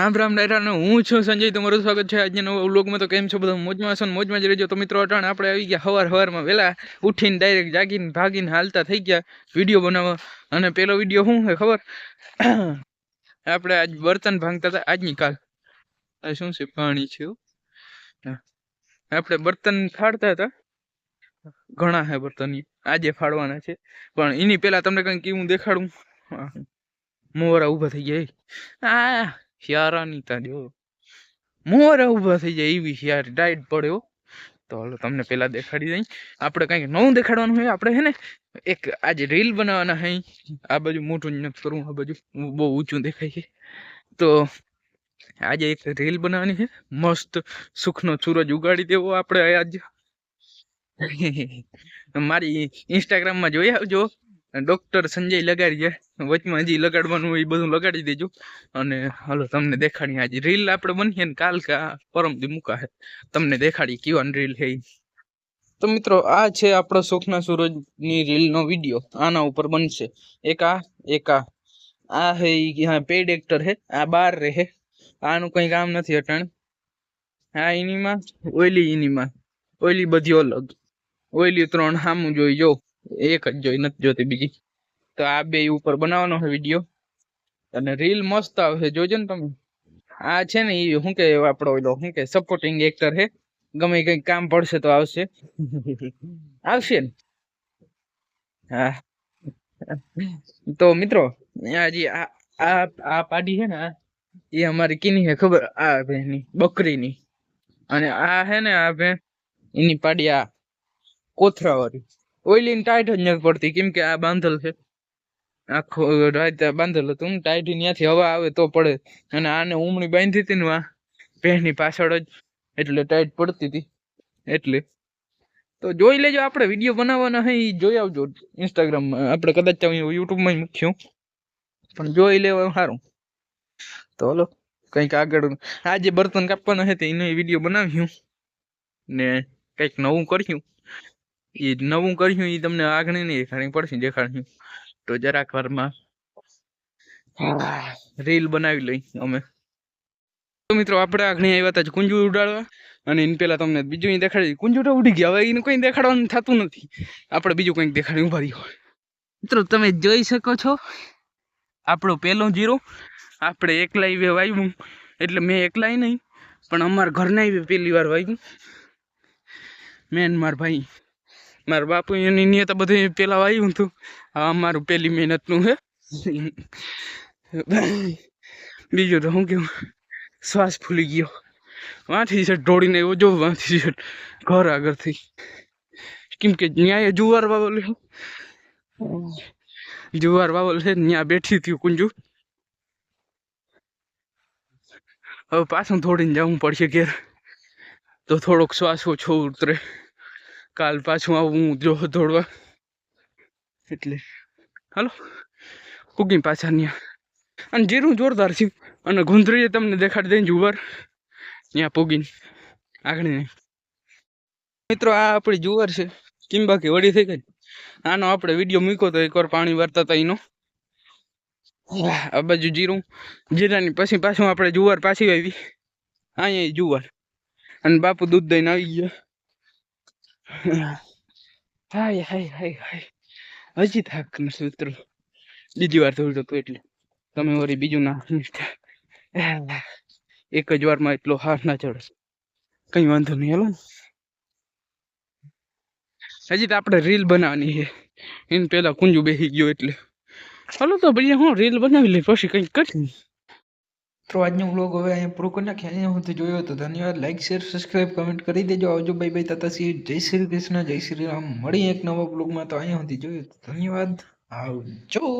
રામ રામ ડાયરાનો હું છું સંજય, તમારું સ્વાગત છે આજના નવા વ્લોગમાં. તો કેમ છો બધા? મોજમાં હશો મોજમાં જ રહેજો. તો મિત્રો, અટાણ આપણે આવી ગયા હવાર હવારમાં વહેલા ઉઠીને ડાયરેક્ટ જાગીને, ભાગીને, હાલતા થઈ ગયા વીડિયો બનાવવા. અને પેલો વીડિયો શું છે ખબર? આપણે આજ બર્તન ભાંગતા હતા આજની કાલ. આ શું છે? પાણી છે આપણે બર્તન ફાડતા હતા. ઘણા છે બર્તન. આજે ફાડવાના છે. પણ એની પહેલા તમને કંઈક કેવું દેખાડું? મોવરા ઊભા થઈ ગયા. આ શિયાળાની તા જો. મોરા ઊભા થઈ જાય એવી શિયાળ, ડાયટ પડ્યો તો હાલો તમને પેલા દેખાડી દઈ આપણે કંઈક નવું દેખાડવાનું હોય, આપણે હે ને એક આજે રીલ બનાવવાના હે. આ બાજુ મોટું નથી કરવું, આ બાજુ બહુ ઊંચું દેખાય છે. તો આજે એક રીલ બનાવવાની છે. મસ્ત સુખનો સૂરજ ઉગાડી દેવો આપણે આજે. મારી ઇન્સ્ટાગ્રામમાં જોઈ આવજો. ડોક્ટર સંજય લગાડીએ વચમાં હજી લગાડવાનું હોય એ બધું લગાડી દેજો. અને હાલો તમને દેખાડી આજે. રીલ આપણે બનીએ ને કાલ કા પરમથી મૂકા છે તમને દેખાડી કેવાની રીલ હે. તો મિત્રો, આ છે આપણો સુખના સૂરજની રીલનો વીડિયો આના ઉપર બનશે. એક આ એક આ. આ હે હા પેડ એક્ટર હે. આ બાર રહે આનું કંઈ કામ નથી અટાણ. આ એનીમાં ઓઈલી એનીમાં ઓઈલી બધી અલગ. ઓઈલી ત્રણ સામું જોઈ જો. એક જ જોઈ નથી જોતી બીજી. તો આ બે ઉપર બનાવવાનો છે વીડિયો અને રીલ મસ્ત આવશે. જોજો ને તમે. આ છે ને એ શું કે આપણો ઓલો શું કે સપોર્ટિંગ એક્ટર છે. ગમે કઈ કામ પડશે તો આવશે. આવશે ને? હા. તો મિત્રો, આ આ આ પાડી છે ને એ અમારી કીની છે ખબર? આ ભેની, બકરીની. અને આ છે ને આ ભે, એની પાડી આ કોથરાવાળી. ઓઈલી ને ટાઈટ જ નથી પડતી, કેમ કે આ બાંધલ છે. આખો રાત બાંધેલ હતું ટાઈટ ત્યાંથી હવા આવે તો પડે. અને આને ઉમણી બાંધી હતી ને, આ ભેની પાછળ જ, એટલે ટાઈટ પડતી હતી. એટલે. તો જોઈ લેજો, આપણે વીડિયો બનાવવાના હે એ જોઈ આવજો ઇન્સ્ટાગ્રામ આપણે કદાચ યુટ્યુબમાં મૂક્યું. પણ જોઈ લેવા સારું તો હલો, કંઈક આગળ. આ જે બર્તન કાપવાના છે એનો વીડિયો બનાવ્યું. ને કંઈક નવું કર્યું. એ નવું કર્યું એ તમને આગળ નહીં દેખાડી પડશે દેખાડ્યું તો જરાક વારમાં રીલ બનાવી લઈ અમે. તો મિત્રો, આપણે આગળ આવ્યા હતા કુંજુ ઉડાડવા. અને એની પેલા તમને બીજું દેખાડી કુંજુ તો ઉડી ગયા, હવે એનું કંઈ દેખાડવાનું થતું નથી. આપણે બીજું કંઈક દેખાડી ઊભા રહ્યો. મિત્રો, તમે જોઈ શકો છો, આપણો પહેલો જીરો. આપણે એકલા વે વાવ્યું એટલે મેં એકલાય નહીં, પણ અમારા ઘરના વે પહેલી વાર વાવ્યું મેન માર ભાઈ. મારા બાપુ એની નિયત બધું પેલા આવ્યું હતું. આ મારું પેલી મહેનતનું હે. બીજું તો શું કેવું શ્વાસ ફૂલી ગયો. વાંથી છે ઢોળીને એવો, જો વાંથી છે. ઘર આગળથી કેમ કે ન્યાય જુવાર વાવલ જુવાર વાવલ છે ત્યાં બેઠી હતી કુંજુ. હવે પાછું થોડીને જવું પડશે ઘેર. તો થોડોક શ્વાસ ઓછો ઉતરે. કાલ પાછું આવું જો દોડવા. એટલે, હાલો કુકિંગ પાછા ન્યા. અને જીરું જોરદાર છે અને ગુંદરીએ તમને દેખાડી દઈને જુવાર. ત્યાં પૂગીને. આગળ મિત્રો, આ આપણી જુવાર છે. કેમ બાકી વડી થઈ ગઈ? આનો આપણે વીડિયો મૂક્યો તો એકવાર પાણી વારતા હતા એનો. આ બાજુ જીરું. જીરાની પછી પાછું આપણે જુવાર પાછી આવી અહીંયા જુવાર. અને બાપુ દૂધ દઈને આવી ગયા. હાય હાય હાય હાય. હજી થાક નથી ઉતરું બીજી વાર થોડું હતું એટલે. તમે વળી બીજું ના એક જ વારમાં એટલો હાથ ના ચડે. કઈ વાંધો નહીં, હાલો હજી તો આપણે રીલ બનાવવાની છે. એને પેલા કુંજુ બેસી ગયો એટલે. હલો તો ભાઈ હું રીલ બનાવી લઈ પછી કંઈક કરી તો આજનો વ્લોગ હવે અહીંયા પૂરો કરી નાખ્યા અહીંયા તો જોયો તો ધન્યવાદ. લાઈક શેર સબસ્ક્રાઇબ કમેન્ટ કરી દેજો. આવજો ભાઈ ભાઈ તાતા જય શ્રી કૃષ્ણ, જય શ્રી રામ. મળી એક નવા બ્લોગમાં તો અહીંયા સુધી જોયું ધન્યવાદ. આવજો.